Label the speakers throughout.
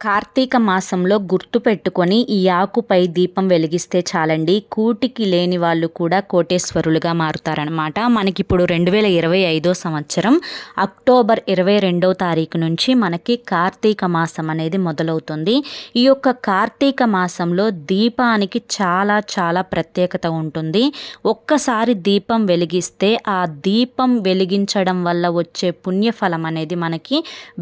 Speaker 1: కార్తీక మాసంలో గుర్తు పెట్టుకొని ఈ ఆకుపై దీపం వెలిగిస్తే చాలండి. కూటికి లేని వాళ్ళు కూడా కోటేశ్వరులుగా మారుతారనమాట మనకి ఇప్పుడు రెండు వేల ఇరవై ఐదో సంవత్సరం అక్టోబర్ ఇరవై రెండో తారీఖు నుంచి మనకి కార్తీక మాసం అనేది మొదలవుతుంది. ఈ యొక్క కార్తీక మాసంలో దీపానికి చాలా చాలా ప్రత్యేకత ఉంటుంది. ఒక్కసారి దీపం వెలిగిస్తే ఆ దీపం వెలిగించడం వల్ల వచ్చే పుణ్యఫలం అనేది మనకి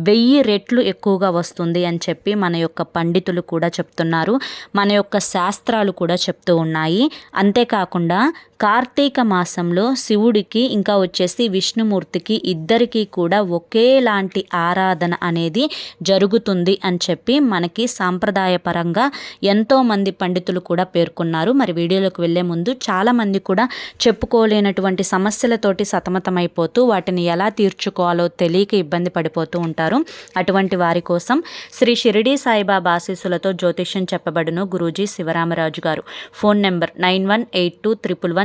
Speaker 1: వెయ్యి రెట్లు ఎక్కువగా వస్తుంది అని చెప్పి చెప్పి మన యొక్క పండితులు కూడా చెప్తున్నారు. మన యొక్క శాస్త్రాలు కూడా చెప్తూ ఉన్నాయి. అంతేకాకుండా కార్తీక మాసంలో శివుడికి ఇంకా వచ్చేసి విష్ణుమూర్తికి ఇద్దరికీ కూడా ఒకేలాంటి ఆరాధన అనేది జరుగుతుంది అని చెప్పి మనకి సాంప్రదాయపరంగా ఎంతోమంది పండితులు కూడా పేర్కొన్నారు. మరి వీడియోలోకి వెళ్ళే ముందు చాలామంది కూడా చెప్పుకోలేనటువంటి సమస్యలతోటి సతమతమైపోతూ వాటిని ఎలా తీర్చుకోవాలో తెలియక ఇబ్బంది పడిపోతూ ఉంటారు. అటువంటి వారి కోసం శ్రీ షిరిడి సాయిబాబా ఆశీస్సులతో జ్యోతిష్యం చెప్పబడును గురూజీ శివరామరాజు గారు. Phone number nine one eight two triple one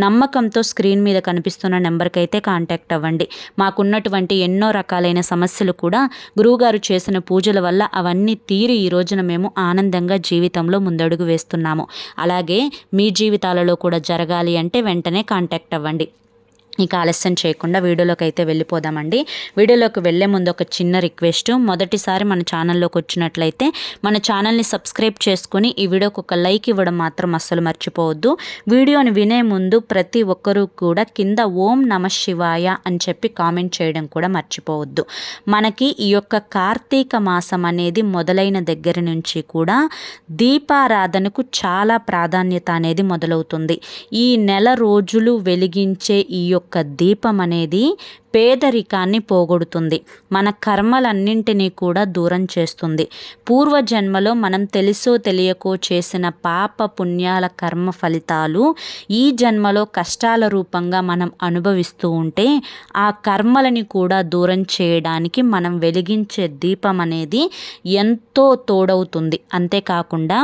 Speaker 1: నమ్మకంతో స్క్రీన్ మీద కనిపిస్తున్న నెంబర్కి అయితే కాంటాక్ట్ అవ్వండి. మాకున్నటువంటి ఎన్నో రకాలైన సమస్యలు కూడా గురువుగారు చేసిన పూజల వల్ల అవన్నీ తీరి ఈ రోజున మేము ఆనందంగా జీవితంలో ముందడుగు వేస్తున్నాము. అలాగే మీ జీవితాలలో కూడా జరగాలి అంటే వెంటనే కాంటాక్ట్ అవ్వండి. ఇక ఆలస్యం చేయకుండా వీడియోలోకి అయితే వెళ్ళిపోదామండి. వీడియోలోకి వెళ్ళే ముందు ఒక చిన్న రిక్వెస్ట్. మొదటిసారి మన ఛానల్లోకి వచ్చినట్లయితే మన ఛానల్ని సబ్స్క్రైబ్ చేసుకుని ఈ వీడియోకి ఒక లైక్ ఇవ్వడం మాత్రం అస్సలు మర్చిపోవద్దు. వీడియోని వినే ముందు ప్రతి ఒక్కరూ కూడా కింద ఓం నమ శివాయ అని చెప్పి కామెంట్ చేయడం కూడా మర్చిపోవద్దు. మనకి ఈ యొక్క కార్తీక మాసం అనేది మొదలైన దగ్గర నుంచి కూడా దీపారాధనకు చాలా ప్రాధాన్యత అనేది మొదలవుతుంది. ఈ నెల రోజులు వెలిగించే ఈ యొక్క యొక్క దీపం అనేది పేదరికాన్ని పోగొడుతుంది. మన కర్మలన్నింటినీ కూడా దూరం చేస్తుంది. పూర్వజన్మలో మనం తెలుసో తెలియకో చేసిన పాప పుణ్యాల కర్మ ఫలితాలు ఈ జన్మలో కష్టాల రూపంగా మనం అనుభవిస్తూ ఉంటే ఆ కర్మలని కూడా దూరం చేయడానికి మనం వెలిగించే దీపం అనేది ఎంతో తోడవుతుంది. అంతేకాకుండా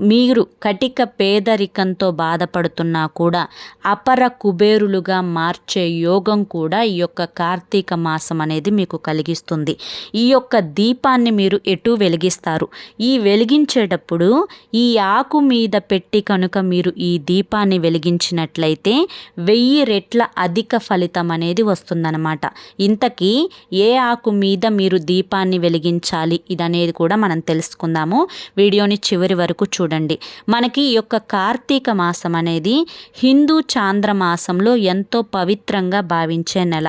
Speaker 1: మీరు కటిక పేదరికంతో బాధపడుతున్నా కూడా అపర కుబేరులుగా మార్చే యోగం కూడా ఈ యొక్క కార్తీక మాసం అనేది మీకు కలిగిస్తుంది. ఈ యొక్క దీపాన్ని మీరు ఎటు వెలిగిస్తారు? ఈ వెలిగించేటప్పుడు ఈ ఆకు మీద పెట్టి కనుక మీరు ఈ దీపాన్ని వెలిగించినట్లయితే వెయ్యి రెట్ల అధిక ఫలితం అనేది వస్తుందన్నమాట. ఇంతకీ ఏ ఆకు మీద మీరు దీపాన్ని వెలిగించాలి? ఇదనేది కూడా మనం తెలుసుకుందాము. వీడియోని చివరి వరకు చూడండి. మనకి ఈ యొక్క కార్తీక మాసం అనేది హిందూ చాంద్ర మాసంలో ఎంతో పవిత్రంగా భావించే నెల.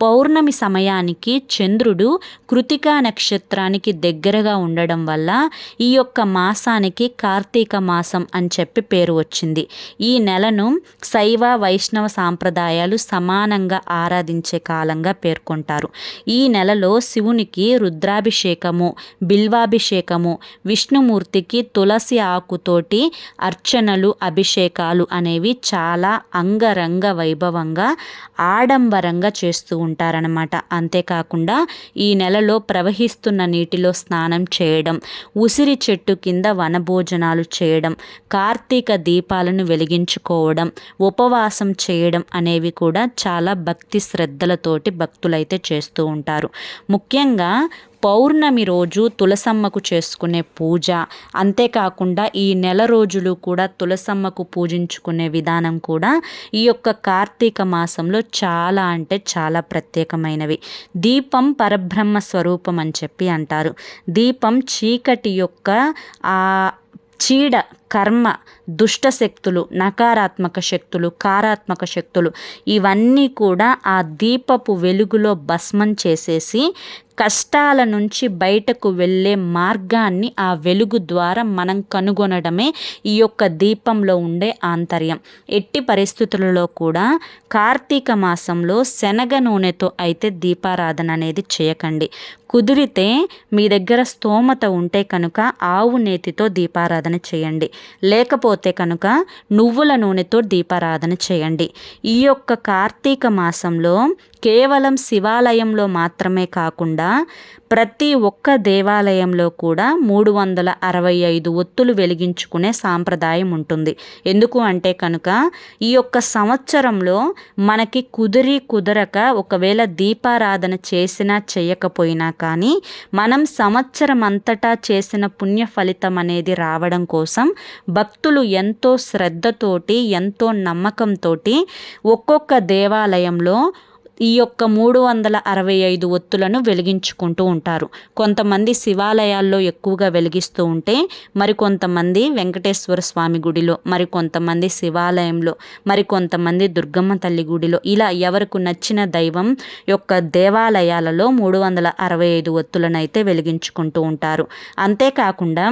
Speaker 1: పౌర్ణమి సమయానికి చంద్రుడు కృతికా నక్షత్రానికి దగ్గరగా ఉండడం వల్ల ఈ యొక్క మాసానికి కార్తీక మాసం అని చెప్పి పేరు వచ్చింది. ఈ నెలను శైవ వైష్ణవ సాంప్రదాయాలు సమానంగా ఆరాధించే కాలంగా పేర్కొంటారు. ఈ నెలలో శివునికి రుద్రాభిషేకము బిల్వాభిషేకము విష్ణుమూర్తికి తులసి ఆకుతోటి అర్చనలు అభిషేకాలు అనేవి చాలా అంగరంగ వైభవంగా ఆడంబరంగా చేస్తూ ఉంటారనమాట అంతేకాకుండా ఈ నెలలో ప్రవహిస్తున్న నీటిలో స్నానం చేయడం ఉసిరి చెట్టు కింద వనభోజనాలు చేయడం కార్తీక దీపాలను వెలిగించుకోవడం ఉపవాసం చేయడం అనేవి కూడా చాలా భక్తి శ్రద్ధలతోటి భక్తులైతే చేస్తూ ఉంటారు. ముఖ్యంగా పౌర్ణమి రోజు తులసమ్మకు చేసుకునే పూజ. అంతేకాకుండా ఈ నెల రోజులు కూడా తులసమ్మకు పూజించుకునే విధానం కూడా ఈ యొక్క కార్తీక మాసంలో చాలా అంటే చాలా ప్రత్యేకమైనవి. దీపం పరబ్రహ్మ స్వరూపం అని చెప్పి అంటారు. దీపం చీకటి యొక్క ఆ చీడ కర్మ దుష్ట శక్తులు నకారాత్మక శక్తులు కారాత్మక శక్తులు ఇవన్నీ కూడా ఆ దీపపు వెలుగులో భస్మం చేసేసి కష్టాల నుంచి బయటకు వెళ్ళే మార్గాన్ని ఆ వెలుగు ద్వారా మనం కనుగొనడమే ఈ యొక్క దీపంలో ఉండే ఆంతర్యం. ఎట్టి పరిస్థితులలో కూడా కార్తీక మాసంలో శనగ నూనెతో అయితే దీపారాధన అనేది చేయకండి. కుదిరితే మీ దగ్గర స్తోమత ఉంటే కనుక ఆవు నేతితో దీపారాధన చేయండి. లేకపోతే కనుక నువ్వుల నూనెతో దీపారాధన చేయండి. ఈ యొక్క కార్తీక మాసంలో కేవలం శివాలయంలో మాత్రమే కాకుండా ప్రతి ఒక్క దేవాలయంలో కూడా మూడు వందల అరవై ఐదు ఒత్తులు వెలిగించుకునే సాంప్రదాయం ఉంటుంది. ఎందుకు అంటే కనుక ఈ యొక్క సంవత్సరంలో మనకి కుదిరి కుదరక ఒకవేళ దీపారాధన చేసినా చేయకపోయినా కానీ మనం సంవత్సరం అంతటా చేసిన పుణ్య ఫలితం అనేది రావడం కోసం భక్తులు ఎంతో శ్రద్ధతోటి ఎంతో నమ్మకంతో ఒక్కొక్క దేవాలయంలో ఈ యొక్క మూడు వందల అరవై ఐదు ఒత్తులను వెలిగించుకుంటూ ఉంటారు. కొంతమంది శివాలయాల్లో ఎక్కువగా వెలిగిస్తూ ఉంటే మరికొంతమంది వెంకటేశ్వర స్వామి గుడిలో మరికొంతమంది శివాలయంలో మరికొంతమంది దుర్గమ్మ తల్లి గుడిలో ఇలా ఎవరికి నచ్చిన దైవం యొక్క దేవాలయాలలో మూడు వందల అరవై ఐదు ఒత్తులను అయితే వెలిగించుకుంటూ ఉంటారు. అంతేకాకుండా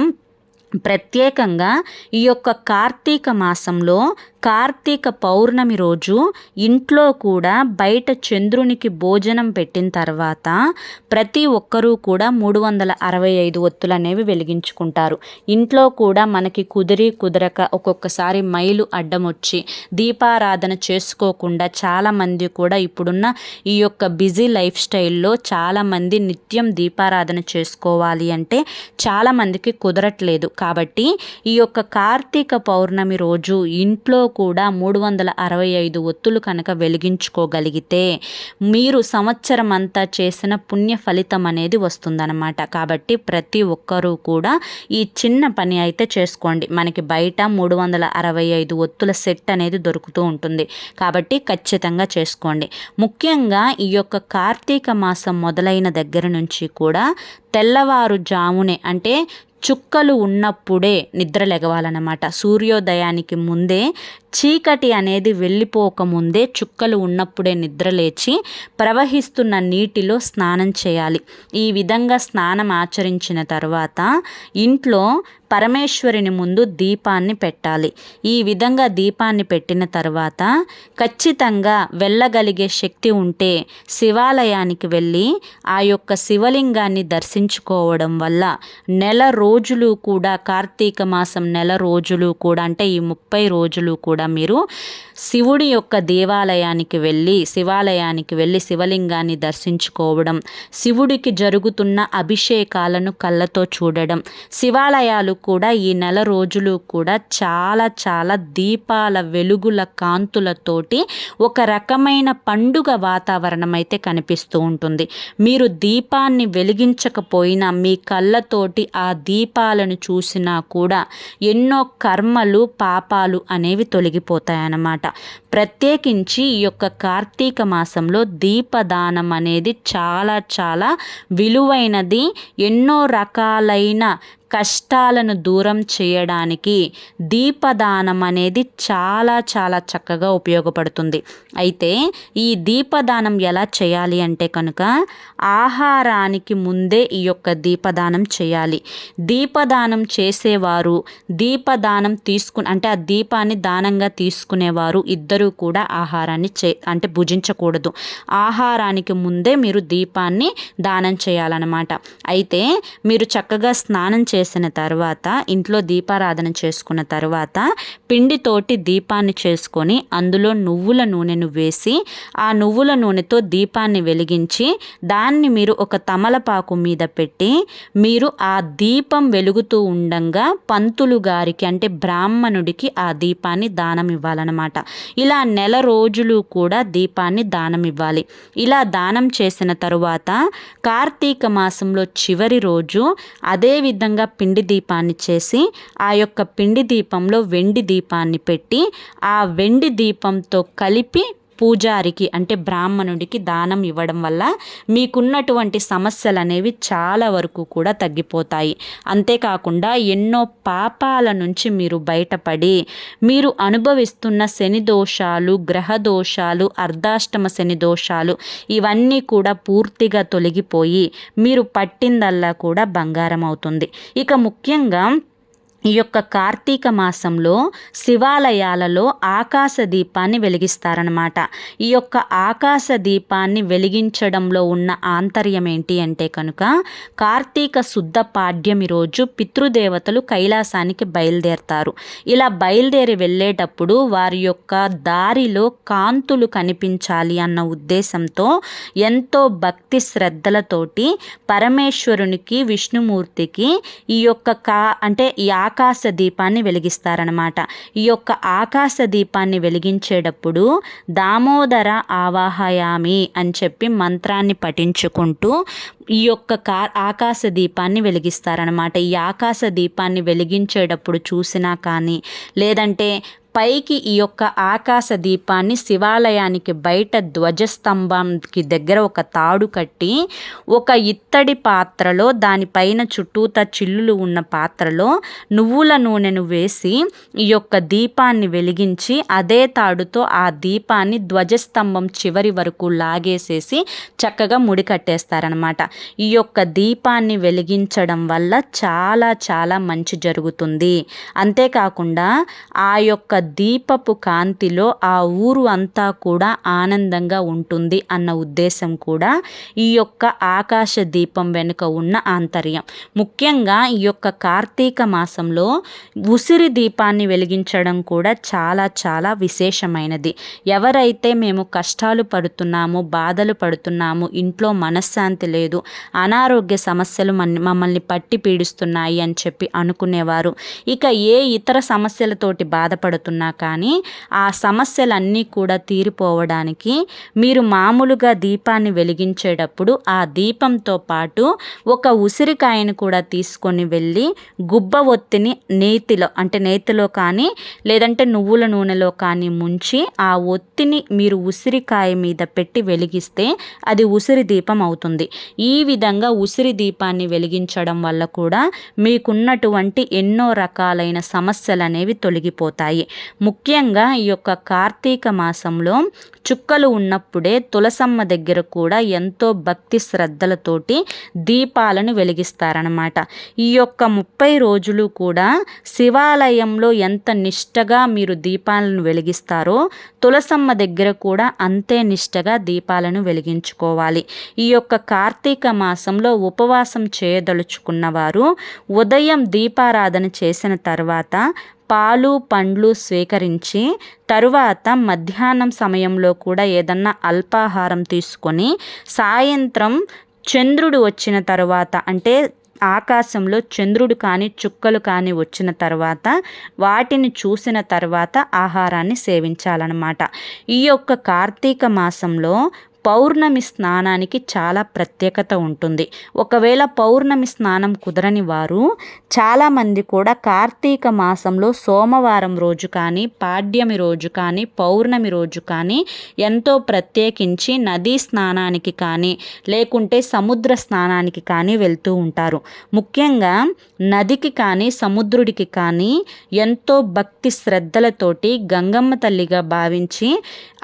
Speaker 1: ప్రత్యేకంగా ఈ యొక్క కార్తీక మాసంలో కార్తీక పౌర్ణమి రోజు ఇంట్లో కూడా బయట చంద్రునికి భోజనం పెట్టిన తర్వాత ప్రతి ఒక్కరూ కూడా మూడు వందల అరవై ఐదు ఒత్తులు అనేవి వెలిగించుకుంటారు. ఇంట్లో కూడా మనకి కుదిరి కుదరక ఒక్కొక్కసారి మైలు అడ్డం వచ్చి దీపారాధన చేసుకోకుండా చాలామంది కూడా ఇప్పుడున్న ఈ యొక్క బిజీ లైఫ్ స్టైల్లో చాలామంది నిత్యం దీపారాధన చేసుకోవాలి అంటే చాలామందికి కుదరట్లేదు. కాబట్టి ఈ యొక్క కార్తీక పౌర్ణమి రోజు ఇంట్లో కూడా మూడు వందల అరవై ఐదు ఒత్తులు కనుక వెలిగించుకోగలిగితే మీరు సంవత్సరం అంతా చేసిన పుణ్య ఫలితం అనేది వస్తుందన్నమాట. కాబట్టి ప్రతి ఒక్కరూ కూడా ఈ చిన్న పని అయితే చేసుకోండి. మనకి బయట మూడు వందల అరవై ఐదు ఒత్తుల సెట్ అనేది దొరుకుతూ ఉంటుంది. కాబట్టి ఖచ్చితంగా చేసుకోండి. ముఖ్యంగా ఈ యొక్క కార్తీక మాసం మొదలైన దగ్గర నుంచి కూడా తెల్లవారుజామునే అంటే చుక్కలు ఉన్నప్పుడే నిద్ర లెగవాలన్నమాట. సూర్యోదయానికి ముందే చీకటి అనేది వెళ్ళిపోకముందే చుక్కలు ఉన్నప్పుడే నిద్రలేచి ప్రవహిస్తున్న నీటిలో స్నానం చేయాలి. ఈ విధంగా స్నానం ఆచరించిన తర్వాత ఇంట్లో పరమేశ్వరుని ముందు దీపాన్ని పెట్టాలి. ఈ విధంగా దీపాన్ని పెట్టిన తర్వాత ఖచ్చితంగా వెళ్ళగలిగే శక్తి ఉంటే శివాలయానికి వెళ్ళి ఆ యొక్క శివలింగాన్ని దర్శించుకోవడం వల్ల నెల రోజులు కూడా కార్తీక మాసం నెల రోజులు కూడా అంటే ఈ ముప్పై రోజులు కూడా మీరు శివుడి యొక్క దేవాలయానికి వెళ్ళి శివాలయానికి వెళ్ళి శివలింగాన్ని దర్శించుకోవడం శివుడికి జరుగుతున్న అభిషేకాలను కళ్ళతో చూడడం శివాలయాలు కూడా ఈ నెల రోజులు కూడా చాలా చాలా దీపాల వెలుగుల కాంతులతోటి ఒక రకమైన పండుగ వాతావరణం అయితే కనిపిస్తూ ఉంటుంది. మీరు దీపాన్ని వెలిగించకపోయినా మీ కళ్ళతోటి ఆ దీపాలను చూసినా కూడా ఎన్నో కర్మలు పాపాలు అనేవి తొలగిపోతాయన్నమాట. ప్రత్యేకించి ఈ యొక్క కార్తీక మాసంలో దీపదానం అనేది చాలా చాలా విలువైనది. ఎన్నో రకాలైన కష్టాలను దూరం చేయడానికి దీపదానం అనేది చాలా చాలా చక్కగా ఉపయోగపడుతుంది. అయితే ఈ దీపదానం ఎలా చేయాలి అంటే కనుక ఆహారానికి ముందే ఈ యొక్క దీపదానం చేయాలి. దీపదానం చేసేవారు దీపదానం తీసుకు అంటే ఆ దీపాన్ని దానంగా తీసుకునేవారు ఇద్దరూ కూడా ఆహారాన్ని చే అంటే భుజించకూడదు. ఆహారానికి ముందే మీరు దీపాన్ని దానం చేయాలన్నమాట. అయితే మీరు చక్కగా స్నానం చేసిన తర్వాత ఇంట్లో దీపారాధన చేసుకున్న తర్వాత పిండితోటి దీపాన్ని చేసుకొని అందులో నువ్వుల నూనెను వేసి ఆ నువ్వుల నూనెతో దీపాన్ని వెలిగించి దాన్ని మీరు ఒక తమలపాకు మీద పెట్టి మీరు ఆ దీపం వెలుగుతూ ఉండంగా పంతులు గారికి అంటే బ్రాహ్మణుడికి ఆ దీపాన్ని దానం ఇవ్వాలన్నమాట. ఇలా నెల రోజులు కూడా దీపాన్ని దానం ఇవ్వాలి. ఇలా దానం చేసిన తరువాత కార్తీక మాసంలో చివరి రోజు అదేవిధంగా పిండి దీపాన్ని చేసి ఆ యొక్క పిండి దీపంలో వెండి దీపాన్ని పెట్టి ఆ వెండి దీపంతో కలిపి పూజారికి అంటే బ్రాహ్మణుడికి దానం ఇవ్వడం వల్ల మీకున్నటువంటి సమస్యలు అనేవి చాలా వరకు కూడా తగ్గిపోతాయి. అంతేకాకుండా ఎన్నో పాపాల నుంచి మీరు బయటపడి మీరు అనుభవిస్తున్న శని దోషాలు గ్రహ దోషాలు అర్ధాష్టమ శని దోషాలు ఇవన్నీ కూడా పూర్తిగా తొలగిపోయి మీరు పట్టిందల్లా కూడా బంగారం అవుతుంది. ఇక ముఖ్యంగా ఈ యొక్క కార్తీక మాసంలో శివాలయాలలో ఆకాశ దీపాన్ని వెలిగిస్తారనమాట ఈ యొక్క ఆకాశ దీపాన్ని వెలిగించడంలో ఉన్న ఆంతర్యం ఏంటి అంటే కనుక కార్తీక శుద్ధ పాడ్యమి రోజు పితృదేవతలు కైలాసానికి బయలుదేరతారు. ఇలా బయలుదేరి వెళ్ళేటప్పుడు వారి యొక్క దారిలో కాంతులు కనిపించాలి అన్న ఉద్దేశంతో ఎంతో భక్తి శ్రద్ధలతోటి పరమేశ్వరునికి విష్ణుమూర్తికి ఈ యొక్క కా అంటే ఈ ఆకాశ దీపాన్ని వెలిగిస్తారనమాట ఈ యొక్క ఆకాశ దీపాన్ని వెలిగించేటప్పుడు దామోదర ఆవాహయామి అని చెప్పి మంత్రాన్ని పఠించుకుంటూ ఈ యొక్క కా ఆకాశ దీపాన్ని వెలిగిస్తారనమాట ఈ ఆకాశ దీపాన్ని వెలిగించేటప్పుడు చూసినా కానీ లేదంటే పైకి ఈ యొక్క ఆకాశ దీపాన్ని శివాలయానికి బయట ధ్వజస్తంభానికి దగ్గర ఒక తాడు కట్టి ఒక ఇత్తడి పాత్రలో దానిపైన చుట్టూత చిల్లులు ఉన్న పాత్రలో నువ్వుల నూనెను వేసి ఈ యొక్క దీపాన్ని వెలిగించి అదే తాడుతో ఆ దీపాన్ని ధ్వజస్తంభం చివరి వరకు లాగేసేసి చక్కగా ముడి కట్టేస్తారనమాట ఈ యొక్క దీపాన్ని వెలిగించడం వల్ల చాలా చాలా మంచి జరుగుతుంది. అంతేకాకుండా ఆ యొక్క దీపపు కాంతిలో ఆ ఊరు అంతా కూడా ఆనందంగా ఉంటుంది అన్న ఉద్దేశం కూడా ఈ యొక్క ఆకాశ దీపం వెనుక ఉన్న ఆంతర్యం. ముఖ్యంగా ఈ యొక్క కార్తీక మాసంలో ఉసిరి దీపాన్ని వెలిగించడం కూడా చాలా చాలా విశేషమైనది. ఎవరైతే మేము కష్టాలు పడుతున్నాము బాధలు పడుతున్నాము ఇంట్లో మనశ్శాంతి లేదు అనారోగ్య సమస్యలు మమ్మల్ని పట్టి పీడిస్తున్నాయి అని చెప్పి అనుకునేవారు. ఇక ఏ ఇతర సమస్యలతోటి బాధపడుతున్నారు ఉన్నా కానీ ఆ సమస్యలన్నీ కూడా తీరిపోవడానికి మీరు మామూలుగా దీపాన్ని వెలిగించేటప్పుడు ఆ దీపంతో పాటు ఒక ఉసిరికాయను కూడా తీసుకొని వెళ్ళి గుబ్బ ఒత్తిని నేతిలో అంటే నేతిలో కానీ లేదంటే నువ్వుల నూనెలో కానీ ముంచి ఆ ఒత్తిని మీరు ఉసిరికాయ మీద పెట్టి వెలిగిస్తే అది ఉసిరి దీపం అవుతుంది. ఈ విధంగా ఉసిరి దీపాన్ని వెలిగించడం వల్ల కూడా మీకున్నటువంటి ఎన్నో రకాలైన సమస్యలు అనేవి తొలగిపోతాయి. ముఖ్యంగా ఈ యొక్క కార్తీక మాసంలో చుక్కలు ఉన్నప్పుడే తులసమ్మ దగ్గర కూడా ఎంతో భక్తి శ్రద్ధలతోటి దీపాలను వెలిగిస్తారనమాట ఈ యొక్క ముప్పై రోజులు కూడా శివాలయంలో ఎంత నిష్టగా మీరు దీపాలను వెలిగిస్తారో తులసమ్మ దగ్గర కూడా అంతే నిష్టగా దీపాలను వెలిగించుకోవాలి. ఈ యొక్క కార్తీక మాసంలో ఉపవాసం చేయదలుచుకున్న వారు ఉదయం దీపారాధన చేసిన తర్వాత పాలు పండ్లు స్వీకరించి తరువాత మధ్యాహ్నం సమయంలో కూడా ఏదన్నా అల్పాహారం తీసుకొని సాయంత్రం చంద్రుడు వచ్చిన తర్వాత అంటే ఆకాశంలో చంద్రుడు కానీ చుక్కలు కానీ వచ్చిన తర్వాత వాటిని చూసిన తర్వాత ఆహారాన్ని సేవించాలన్నమాట. ఈ యొక్క కార్తీక మాసంలో పౌర్ణమి స్నానానికి చాలా ప్రత్యేకత ఉంటుంది. ఒకవేళ పౌర్ణమి స్నానం కుదరని వారు చాలామంది కూడా కార్తీక మాసంలో సోమవారం రోజు కానీ పాడ్యమి రోజు కానీ పౌర్ణమి రోజు కానీ ఎంతో ప్రత్యేకించి నదీ స్నానానికి కానీ లేకుంటే సముద్ర స్నానానికి కానీ వెళ్తూ ఉంటారు. ముఖ్యంగా నదికి కానీ సముద్రుడికి కానీ ఎంతో భక్తి శ్రద్ధలతోటి గంగమ్మ తల్లిగా భావించి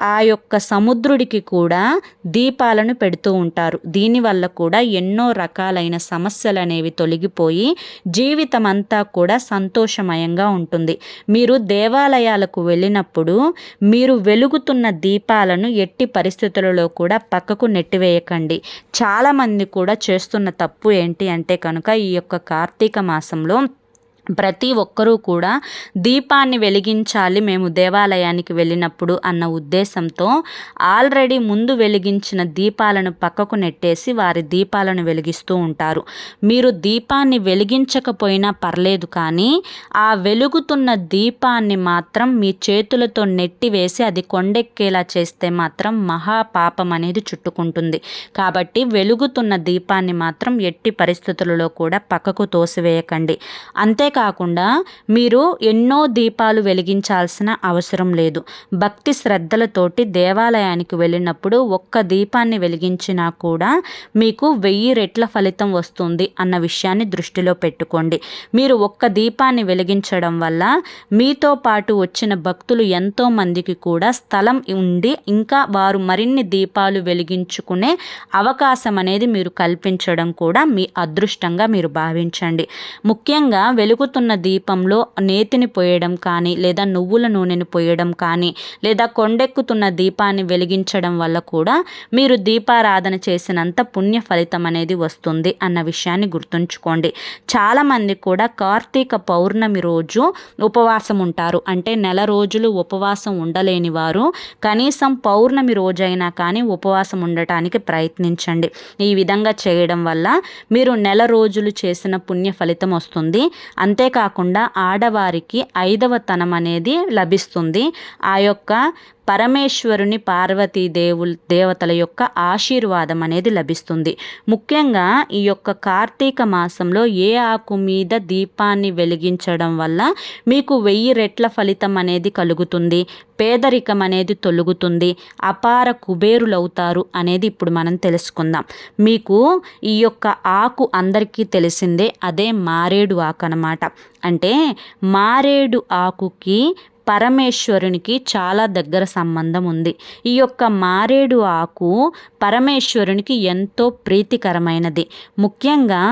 Speaker 1: ఆ యొక్క సముద్రుడికి కూడా దీపాలను పెడుతూ ఉంటారు. దీనివల్ల కూడా ఎన్నో రకాలైన సమస్యలు అనేవి తొలగిపోయి జీవితం అంతా కూడా సంతోషమయంగా ఉంటుంది. మీరు దేవాలయాలకు వెళ్ళినప్పుడు మీరు వెలుగుతున్న దీపాలను ఎట్టి పరిస్థితులలో కూడా పక్కకు నెట్టివేయకండి. చాలామంది కూడా చేస్తున్న తప్పు ఏంటి అంటే కనుక ఈ యొక్క కార్తీక మాసంలో ప్రతి ఒక్కరూ కూడా దీపాన్ని వెలిగించాలి మేము దేవాలయానికి వెళ్ళినప్పుడు అన్న ఉద్దేశంతో ఆల్రెడీ ముందు వెలిగించిన దీపాలను పక్కకు నెట్టేసి వారి దీపాలను వెలిగిస్తూ ఉంటారు. మీరు దీపాన్ని వెలిగించకపోయినా పర్లేదు కానీ ఆ వెలుగుతున్న దీపాన్ని మాత్రం మీ చేతులతో నెట్టివేసి అది కొండెక్కేలా చేస్తే మాత్రం మహాపాపం అనేది చుట్టుకుంటుంది. కాబట్టి వెలుగుతున్న దీపాన్ని మాత్రం ఎట్టి పరిస్థితులలో కూడా పక్కకు తోసివేయకండి. అంతే అంతేకాకుండా మీరు ఎన్నో దీపాలు వెలిగించాల్సిన అవసరం లేదు. భక్తి శ్రద్ధలతోటి దేవాలయానికి వెళ్ళినప్పుడు ఒక్క దీపాన్ని వెలిగించినా కూడా మీకు వెయ్యి రెట్ల ఫలితం వస్తుంది అన్న విషయాన్ని దృష్టిలో పెట్టుకోండి. మీరు ఒక్క దీపాన్ని వెలిగించడం వల్ల మీతో పాటు వచ్చిన భక్తులు ఎంతో మందికి కూడా స్థలం ఉండి ఇంకా వారు మరిన్ని దీపాలు వెలిగించుకునే అవకాశం అనేది మీరు కల్పించడం కూడా మీ అదృష్టంగా మీరు భావించండి. ముఖ్యంగా వెలుగు వెలుగుతున్న దీపంలో నేతిని పోయడం కానీ లేదా నువ్వుల నూనెను పోయడం కానీ లేదా కొండెక్కుతున్న దీపాన్ని వెలిగించడం వల్ల కూడా మీరు దీపారాధన చేసినంత పుణ్య ఫలితం అనేది వస్తుంది అన్న విషయాన్ని గుర్తుంచుకోండి. చాలామంది కూడా కార్తీక పౌర్ణమి రోజు ఉపవాసం ఉంటారు. అంటే నెల రోజులు ఉపవాసం ఉండలేని వారు కనీసం పౌర్ణమి రోజైనా కానీ ఉపవాసం ఉండటానికి ప్రయత్నించండి. ఈ విధంగా చేయడం వల్ల మీరు నెల రోజులు చేసిన పుణ్య ఫలితం వస్తుంది. అంతేకాకుండా ఆడవారికి ఐదవ తనం అనేది లభిస్తుంది. ఆ యొక్క పరమేశ్వరుని పార్వతీదేవు దేవతల యొక్క ఆశీర్వాదం అనేది లభిస్తుంది. ముఖ్యంగా ఈ యొక్క కార్తీక మాసంలో ఏ ఆకు మీద దీపాన్ని వెలిగించడం వల్ల మీకు వెయ్యి రెట్ల ఫలితం అనేది కలుగుతుంది. పేదరికం అనేది తొలుగుతుంది. అపార కుబేరులవుతారు అనేది ఇప్పుడు మనం తెలుసుకుందాం. మీకు ఈ యొక్క ఆకు అందరికీ తెలిసిందే అదే మారేడు ఆకు అనమాట అంటే మారేడు ఆకుకి పరమేశ్వరునికి చాలా దగ్గర సంబంధం ఉంది. ఈ యొక్క మారేడు ఆకు పరమేశ్వరునికి ఎంతో ప్రీతికరమైనది. ముఖ్యంగా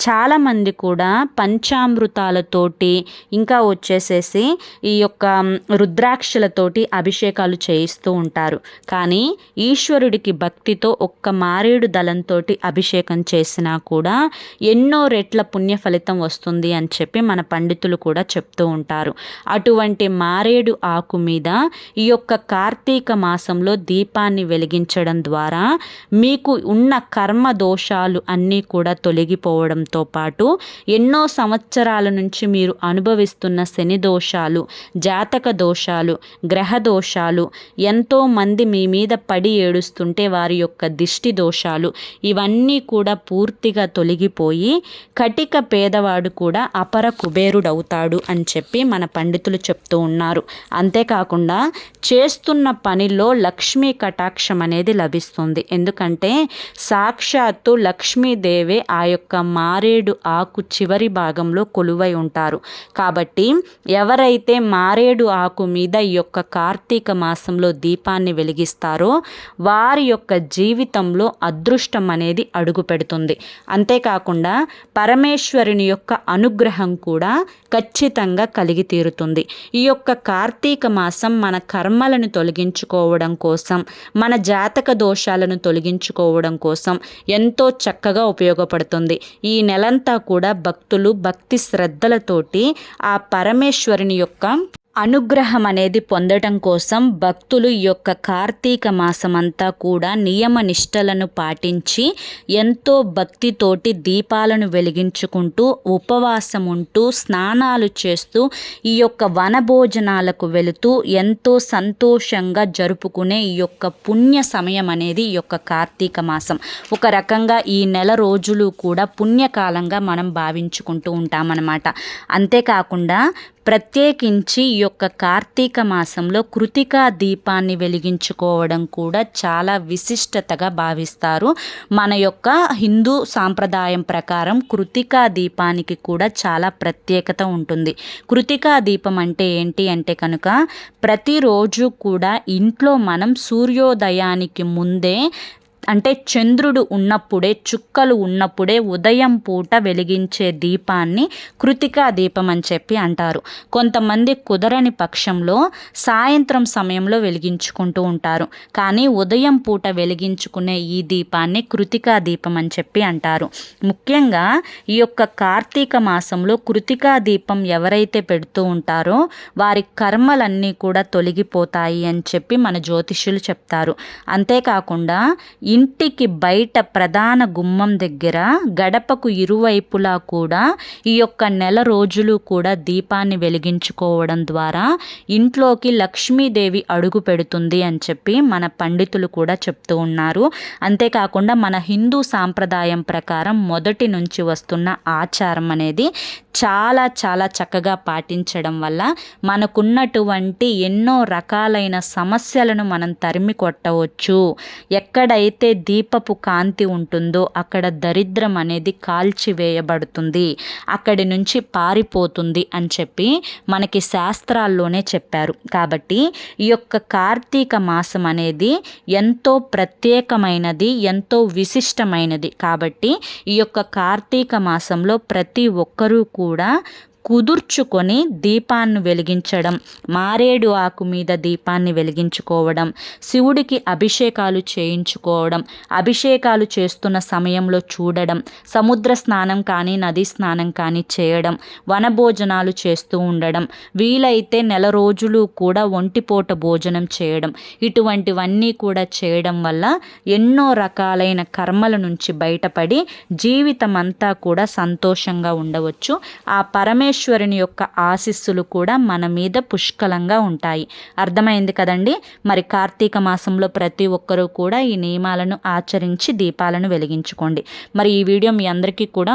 Speaker 1: చాలామంది కూడా పంచామృతాలతోటి ఇంకా వచ్చేసేసి ఈ యొక్క రుద్రాక్షలతోటి అభిషేకాలు చేయిస్తూ ఉంటారు. కానీ ఈశ్వరుడికి భక్తితో ఒక్క మారేడు దళంతో అభిషేకం చేసినా కూడా ఎన్నో రెట్ల పుణ్య ఫలితం వస్తుంది అని చెప్పి మన పండితులు కూడా చెప్తూ ఉంటారు. అటువంటి మారేడు ఆకు మీద ఈ యొక్క కార్తీక మాసంలో దీపాన్ని వెలిగించడం ద్వారా మీకు ఉన్న కర్మ దోషాలు అన్నీ కూడా తొలగిపోవడంతో పాటు ఎన్నో సంవత్సరాల నుంచి మీరు అనుభవిస్తున్న శని దోషాలు జాతక దోషాలు గ్రహ దోషాలు ఎంతో మంది మీ మీద పడి ఏడుస్తుంటే వారి యొక్క దిష్టి దోషాలు ఇవన్నీ కూడా పూర్తిగా తొలగిపోయి కటిక పేదవాడు కూడా అపర కుబేరుడవుతాడు అని చెప్పి మన పండితులు చెప్తూ ఉన్నారు. అంతేకాకుండా చేస్తున్న పనిలో లక్ష్మీ కటాక్షం అనేది లభిస్తుంది. ఎందుకంటే సాక్షాత్తు లక్ష్మీదేవే ఆ యొక్క మారేడు ఆకు చివరి భాగంలో కొలువై ఉంటారు. కాబట్టి ఎవరైతే మారేడు ఆకు మీద ఈ యొక్క కార్తీక మాసంలో దీపాన్ని వెలిగిస్తారో వారి యొక్క జీవితంలో అదృష్టం అనేది అడుగు పెడుతుంది. అంతేకాకుండా పరమేశ్వరుని యొక్క అనుగ్రహం కూడా ఖచ్చితంగా కలిగి తీరుతుంది. ఈ యొక్క కార్తీక మాసం మన కర్మలను తొలగించుకోవడం కోసం మన జాతక దోషాలను తొలగించుకోవడం కోసం ఎంతో చక్కగా ఉపయోగపడుతుంది. ఈ నెలంతా కూడా భక్తులు భక్తి శ్రద్ధలతోటి ఆ పరమేశ్వరుని యొక్క అనుగ్రహం అనేది పొందడం కోసం భక్తులు ఈ యొక్క కార్తీక మాసమంతా కూడా నియమ నిష్టలను పాటించి ఎంతో భక్తితోటి దీపాలను వెలిగించుకుంటూ ఉపవాసం ఉంటూ స్నానాలు చేస్తూ ఈ యొక్క వనభోజనాలకు వెళుతూ ఎంతో సంతోషంగా జరుపుకునే ఈ యొక్క పుణ్య సమయం అనేది ఈ యొక్క కార్తీక మాసం. ఒక రకంగా ఈ నెల రోజులు కూడా పుణ్యకాలంగా మనం భావించుకుంటూ ఉంటామన్నమాట. అంతేకాకుండా ప్రత్యేకించి ఈ యొక్క కార్తీక మాసంలో కృతికా దీపాన్ని వెలిగించుకోవడం కూడా చాలా విశిష్టతగా భావిస్తారు. మన యొక్క హిందూ సాంప్రదాయం ప్రకారం కృతికా దీపానికి కూడా చాలా ప్రత్యేకత ఉంటుంది. కృతికా దీపం అంటే ఏంటి అంటే కనుక ప్రతిరోజు కూడా ఇంట్లో మనం సూర్యోదయానికి ముందే అంటే చంద్రుడు ఉన్నప్పుడే చుక్కలు ఉన్నప్పుడే ఉదయం పూట వెలిగించే దీపాన్ని కృతికా దీపం అని చెప్పి అంటారు. కొంతమంది కుదరని పక్షంలో సాయంత్రం సమయంలో వెలిగించుకుంటూ ఉంటారు. కానీ ఉదయం పూట వెలిగించుకునే ఈ దీపాన్ని కృతికా దీపం అని చెప్పి అంటారు. ముఖ్యంగా ఈ యొక్క కార్తీక మాసంలో కృతికా దీపం ఎవరైతే పెడుతూ ఉంటారో వారి కర్మలన్నీ కూడా తొలగిపోతాయి అని చెప్పి మన జ్యోతిష్యులు చెప్తారు. అంతేకాకుండా ఇంటికి బయట ప్రధాన గుమ్మం దగ్గర గడపకు ఇరువైపులా కూడా ఈ యొక్క నెల రోజులు కూడా దీపాన్ని వెలిగించుకోవడం ద్వారా ఇంట్లోకి లక్ష్మీదేవి అడుగు పెడుతుంది అని చెప్పి మన పండితులు కూడా చెప్తూ ఉన్నారు. అంతేకాకుండా మన హిందూ సాంప్రదాయం ప్రకారం మొదటి నుంచి వస్తున్న ఆచారం అనేది చాలా చాలా చక్కగా పాటించడం వల్ల మనకున్నటువంటి ఎన్నో రకాలైన సమస్యలను మనం తరిమి కొట్టవచ్చు. ఎక్కడైతే దీపపు కాంతి ఉంటుందో అక్కడ దరిద్రం అనేది కాల్చివేయబడుతుంది. అక్కడి నుంచి పారిపోతుంది అని చెప్పి మనకి శాస్త్రాల్లోనే చెప్పారు. కాబట్టి ఈ యొక్క కార్తీక మాసం అనేది ఎంతో ప్రత్యేకమైనది ఎంతో విశిష్టమైనది. కాబట్టి ఈ యొక్క కార్తీక మాసంలో ప్రతి ఒక్కరూ కూడా కూడా కుదుర్చుకొని దీపాన్ని వెలిగించడం మారేడు ఆకు మీద దీపాన్ని వెలిగించుకోవడం శివుడికి అభిషేకాలు చేయించుకోవడం అభిషేకాలు చేస్తున్న సమయంలో చూడడం సముద్ర స్నానం కానీ నదీ స్నానం కానీ చేయడం వనభోజనాలు చేస్తూ ఉండడం వీలైతే నెల రోజులు కూడా ఒంటిపూట భోజనం చేయడం ఇటువంటివన్నీ కూడా చేయడం వల్ల ఎన్నో రకాలైన కర్మల నుంచి బయటపడి జీవితం అంతా కూడా సంతోషంగా ఉండవచ్చు. ఆ పరమే పరమేశ్వరుని యొక్క ఆశీస్సులు కూడా మన మీద పుష్కలంగా ఉంటాయి. అర్థమైంది కదండి? మరి కార్తీక మాసంలో ప్రతి ఒక్కరూ కూడా ఈ నియమాలను ఆచరించి దీపాలను వెలిగించుకోండి. మరి ఈ వీడియో మీ అందరికీ కూడా